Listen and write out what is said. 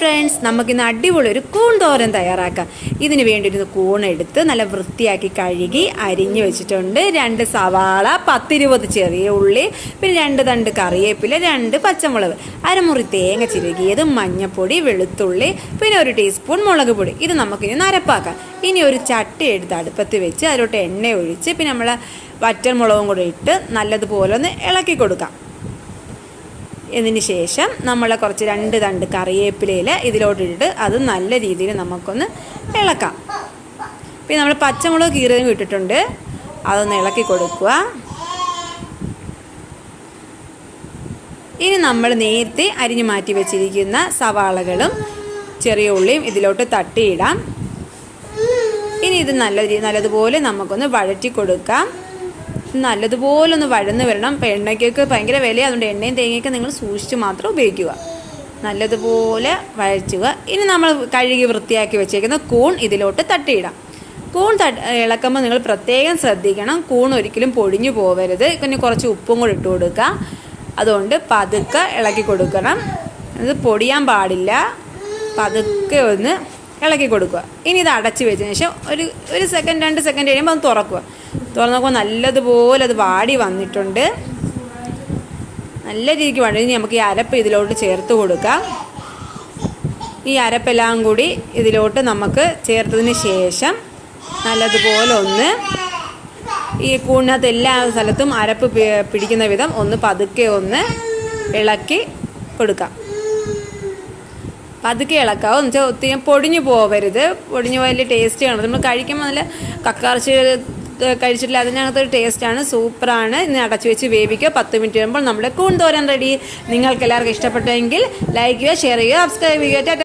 Friends നമുക്കിന്ന് അടിപൊളി ഒരു കൂൺ തോരൻ തയ്യാറാക്കാം. ഇതിന് വേണ്ടി ഒരു കൂൺ എടുത്ത് നല്ല വൃത്തിയാക്കി കഴുകി അരിഞ്ഞു വെച്ചിട്ടുണ്ട്. രണ്ട് സവാള പത്തിരുപത് ചെറിയ ഉള്ളി പിന്നെ രണ്ട് തണ്ട് കറിവേപ്പില രണ്ട് പച്ചമുളക് അരമുറി തേങ്ങ ചിരുകിയത് മഞ്ഞപ്പൊടി വെളുത്തുള്ളി പിന്നെ ഒരു ടീസ്പൂൺ മുളക് പൊടി. ഇത് നമുക്കിനി നരപ്പാക്കാം ഇനി ഒരു ചട്ടി എടുത്ത് അടുപ്പത്ത് വെച്ച് അതിലോട്ട് എണ്ണ ഒഴിച്ച് പിന്നെ നമ്മൾ വറ്റൽ മുളകും കൂടെ ഇട്ട് നല്ലതുപോലെ ഒന്ന് ഇളക്കി കൊടുക്കാം. ഇതിന് ശേഷം നമ്മൾ കുറച്ച് രണ്ട് തണ്ട് കറിവേപ്പിലയിൽ ഇതിലോട്ടിട്ട് അത് നല്ല രീതിയിൽ നമുക്കൊന്ന് ഇളക്കാം. പിന്നെ നമ്മൾ പച്ചമുളക് കീറിയതും ഇട്ടിട്ടുണ്ട്. അതൊന്ന് ഇളക്കി കൊടുക്കുക. ഇനി നമ്മൾ നേരത്തെ അരിഞ്ഞു മാറ്റി വെച്ചിരിക്കുന്ന സവാളകളും ചെറിയ ഉള്ളിയും ഇതിലോട്ട് തട്ടിയിടാം. ഇനി ഇത് നല്ല നല്ലതുപോലെ നമുക്കൊന്ന് വഴറ്റി കൊടുക്കാം. നല്ലതുപോലെ ഒന്ന് വഴന്ന് വരണം. എണ്ണയ്ക്കൊക്കെ ഭയങ്കര വില അതുകൊണ്ട് എണ്ണയും തേങ്ങയൊക്കെ നിങ്ങൾ സൂക്ഷിച്ച് മാത്രം ഉപയോഗിക്കുക. നല്ലതുപോലെ വഴച്ചുക ഇനി നമ്മൾ കഴുകി വൃത്തിയാക്കി വെച്ചേക്കുന്ന കൂൺ ഇതിലോട്ട് തട്ടിയിടാം. കൂൺ തട്ട് ഇളക്കുമ്പോൾ നിങ്ങൾ പ്രത്യേകം ശ്രദ്ധിക്കണം. കൂൺ ഒരിക്കലും പൊടിഞ്ഞു പോകരുത് പിന്നെ കുറച്ച് ഉപ്പും കൂടി ഇട്ട് കൊടുക്കുക. അതുകൊണ്ട് പതുക്കെ ഇളക്കി കൊടുക്കണം. അത് പൊടിയാൻ പാടില്ല. പതുക്കെ ഒന്ന് ഇളക്കി കൊടുക്കുക. ഇനി ഇത് അടച്ച് വെച്ചതിന് ശേഷം ഒരു ഒരു സെക്കൻഡ് രണ്ട് സെക്കൻഡ് കഴിയുമ്പോൾ അത് തുറക്കുക. തുറന്ന് നോക്കുമ്പോൾ നല്ലതുപോലെ അത് വാടി വന്നിട്ടുണ്ട്. നല്ല രീതിക്ക് വാടി. ഇനി നമുക്ക് ഈ അരപ്പ് ഇതിലോട്ട് ചേർത്ത് കൊടുക്കാം. ഈ അരപ്പെല്ലാം കൂടി ഇതിലോട്ട് നമുക്ക് ചേർത്തതിന് ശേഷം നല്ലതുപോലെ ഒന്ന് ഈ കൂണിനകത്ത് എല്ലാ സ്ഥലത്തും അരപ്പ് പിടിക്കുന്ന വിധം ഒന്ന് പതുക്കെ ഒന്ന് ഇളക്കി കൊടുക്കാം. പതുക്കെ ഇളക്കാവും. എന്ന് വെച്ചാൽ ഒത്തിരി പൊടിഞ്ഞു പോവരുത്. പൊടിഞ്ഞു പോയാൽ ടേസ്റ്റ് ആണ് നമ്മൾ കഴിക്കുമ്പോൾ നല്ല കക്കാർച്ചി കഴിച്ചിട്ടില്ല. അതിനകത്തൊരു ടേസ്റ്റാണ് സൂപ്പറാണ് ഇന്ന് അടച്ചു വെച്ച് വേവിക്കുക. പത്ത് മിനിറ്റ് കഴിയുമ്പോൾ നമ്മുടെ കൂൺ തോരൻ റെഡി നിങ്ങൾക്ക് എല്ലാവർക്കും ഇഷ്ടപ്പെട്ടെങ്കിൽ ലൈക്ക് ചെയ്യുക ഷെയർ ചെയ്യുക സബ്സ്ക്രൈബ് ചെയ്യുക.